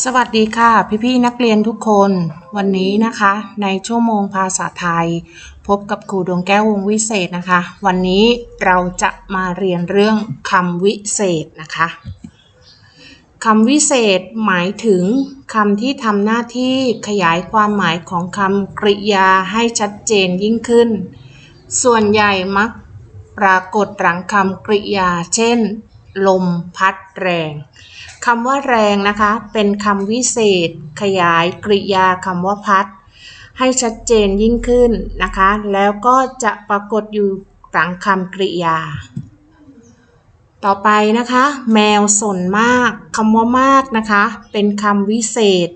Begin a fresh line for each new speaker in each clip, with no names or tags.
สวัสดีค่ะ พี่ๆนักเรียนทุกคน วันนี้นะคะ ในชั่วโมงภาษาไทย พบกับครูดวงแก้ววงวิเศษนะคะ วันนี้เราจะมาเรียนเรื่องคำวิเศษนะคะคำวิเศษหมายถึงคำที่ทำหน้าที่ขยายความหมายของคำกริยาให้ชัดเจนยิ่งขึ้น ส่วนใหญ่มักปรากฏหลังคำกริยา เช่น ลมพัดแรงคำว่าแรงนะคะ เป็นคำวิเศษ ขยายกริยาคำว่าพัด ให้ชัดเจนยิ่งขึ้นนะคะ แล้วก็จะปรากฏอยู่หลังคำกริยา ต่อไปนะคะ แมวสนมากคำว่ามากนะคะ เป็นคำวิเศษ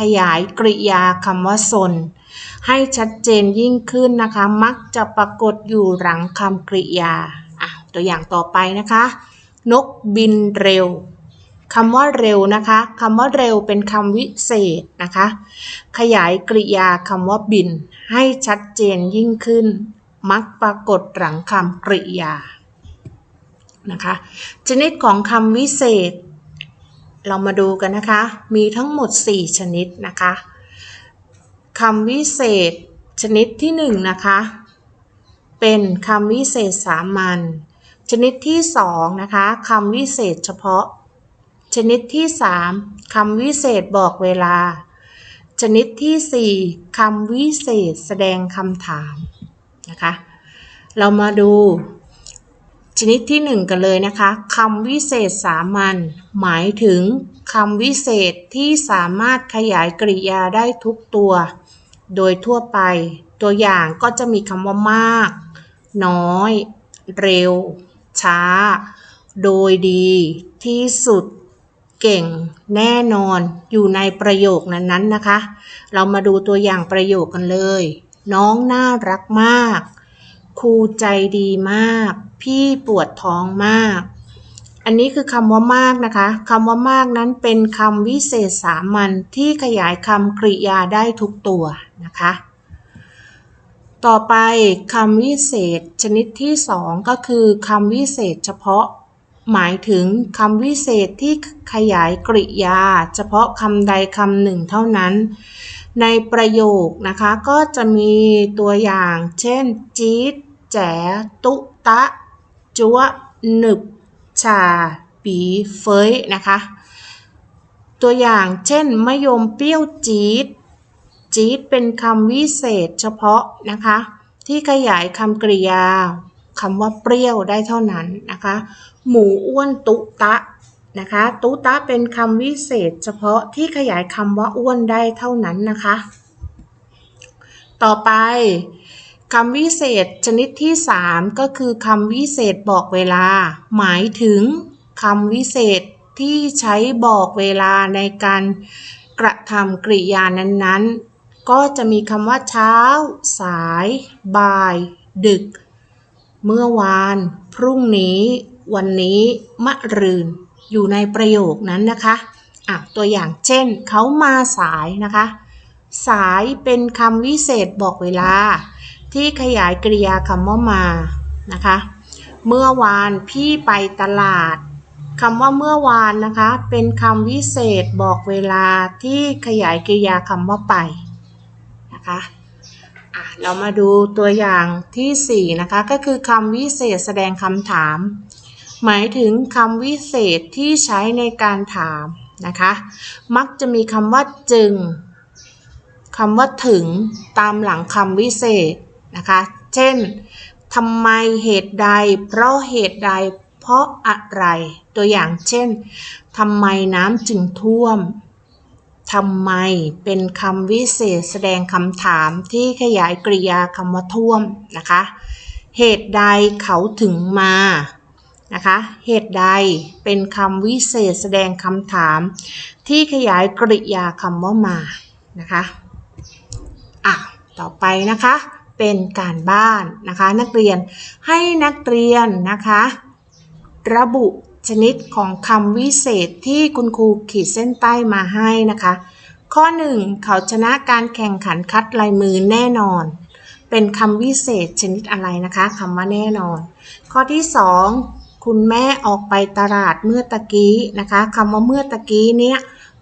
ขยายกริยาคำว่าสน ให้ชัดเจนยิ่งขึ้นนะคะ มักจะปรากฏอยู่หลังคำกริยาอะตัวอย่างต่อไปนะคะ นกบินเร็วคำว่าเร็วนะคะคำว่าเร็วเป็นคำวิเศษนะคะ ขยายกริยาคำว่าบิน ให้ชัดเจนยิ่งขึ้น มักปรากฏหลังคำกริยานะคะชนิดของคำวิเศษ เรามาดูกันนะคะ มีทั้งหมด 4 ชนิดนะคะคำวิเศษชนิดที่1นะคะ เป็นคำวิเศษสามัญ ชนิดที่2นะคะคำวิเศษเฉพาะ ชนิดที่ 3คำวิเศษบอกเวลา ชนิดที่ 4คำวิเศษแสดงคำถามนะคะ เรามาดูชนิดที่ 1 กันเลยนะคะคำวิเศษสามัญหมายถึงคำวิเศษที่สามารถขยายกริยาได้ทุกตัว โดยทั่วไป ตัวอย่างก็จะมีคำว่ามาก น้อย เร็ว ช้า โดยดีที่สุดเก่งแน่นอนอยู่ในประโยคนั้นๆนะคะ เรามาดูตัวอย่างประโยคกันเลย น้องน่ารักมาก ครูใจดีมาก พี่ปวดท้องมาก อันนี้คือคำว่ามากนะคะคำว่ามากนั้นเป็นคำวิเศษสามัญที่ขยายคำกริยาได้ทุกตัวนะคะ ต่อไปคำวิเศษชนิดที่สองก็คือคำวิเศษเฉพาะ หมายถึงคำวิเศษที่ขยายกริยา เฉพาะคำใดคำหนึ่งเท่านั้น ในประโยคนะคะก็จะมีตัวอย่าง เช่น จี๊ดแจ๋ตุตะ จัวหนึบ ชา ปีเฟยนะคะ ตัวอย่างเช่นมะยมเปรี้ยวจี๊ด จี๊ดเป็นคำวิเศษเฉพาะนะคะ ที่ขยายคำกริยาคำว่าเปรี้ยวได้เท่านั้นนะคะ หมูอ้วนตุตะนะคะ ตุตะเป็นคำวิเศษเฉพาะที่ขยายคำว่าอ้วนได้เท่านั้นนะคะ ต่อไปคำวิเศษชนิดที่ 3 ก็คือคำวิเศษบอกเวลา หมายถึงคำวิเศษที่ใช้บอกเวลาในการกระทำกริยานั้นๆ ก็จะมีคำว่าเช้า สาย บ่าย ดึก เมื่อวาน พรุ่งนี้ วันนี้ มะรืน อยู่ในประโยคนั้นนะคะอะตัวอย่างเช่น เขามาสายนะคะ สายเป็นคำวิเศษบอกเวลา ที่ขยายกริยาคำว่ามานะคะ เมื่อวานพี่ไปตลาดคำว่าเมื่อวานนะคะ เป็นคำวิเศษบอกเวลาที่ขยายกริยาคำว่าไป นะคะอะเรามาดูตัวอย่างที่ 4 นะคะ ก็คือคำวิเศษแสดงคำถาม หมายถึงคำวิเศษที่ใช้ในการถามนะคะ มักจะมีคำว่าจึงคำว่าถึงตามหลังคำวิเศษนะคะ เช่นทำไมเหตุใด เพราะเหตุใด เพราะอะไร ตัวอย่างเช่นทำไมน้ำจึงท่วม ทำไมเป็นคำวิเศษแสดงคำถามที่ขยายกริยาคำว่าท่วมนะคะ เหตุใดเขาถึงมานะคะ เหตุใดเป็นคำวิเศษแสดงคำถาม ที่ขยายกริยาคำว่ามานะคะอะต่อไปนะคะเป็นการบ้านนะคะ นักเรียนให้นักเรียนนะคะ ระบุ ชนิดของคำวิเศษที่คุณครูขีดเส้นใต้มาให้นะคะ ข้อ 1 เขาชนะการแข่งขันคัดลายมือแน่นอน เป็นคำวิเศษชนิดอะไรนะคะคำว่าแน่นอน ข้อที่ 2 คุณแม่ออกไปตลาดเมื่อตะกี้นะคะคำว่าเมื่อตะกี้เนี้ย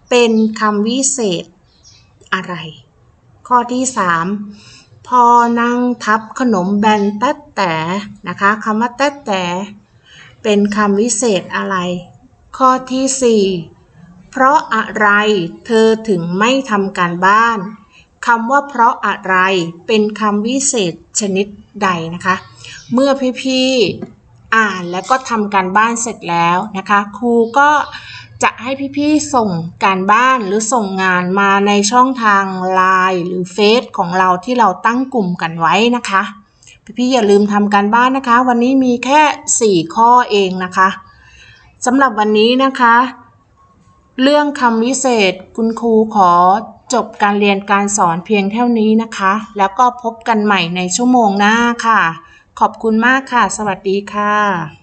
เป็นคำวิเศษอะไร ข้อที่ 3 พอนั่งทับขนมแบนแต๊ดแต่นะคะคำว่าแต๊ดแต่ เป็นคำวิเศษอะไร ข้อที่ 4 เพราะอะไรเธอถึงไม่ทำการบ้านคำว่าเพราะอะไรเป็นคำวิเศษชนิดใดนะคะ เมื่อพี่ๆอ่านแล้วก็ทำการบ้านเสร็จแล้วนะคะ ครูก็จะให้พี่ๆส่งการบ้านหรือส่งงานมาในช่องทางไลน์หรือเฟซของเราที่เราตั้งกลุ่มกันไว้นะคะ พี่ๆอย่าลืมทำการบ้านนะคะ วันนี้มีแค่ 4 ข้อเองนะคะสำหรับวันนี้นะคะ เรื่องคำวิเศษคุณครูขอจบการเรียนการสอนเพียงเท่านี้นะคะ แล้วก็พบกันใหม่ในชั่วโมงหน้าค่ะ ขอบคุณมากค่ะ สวัสดีค่ะ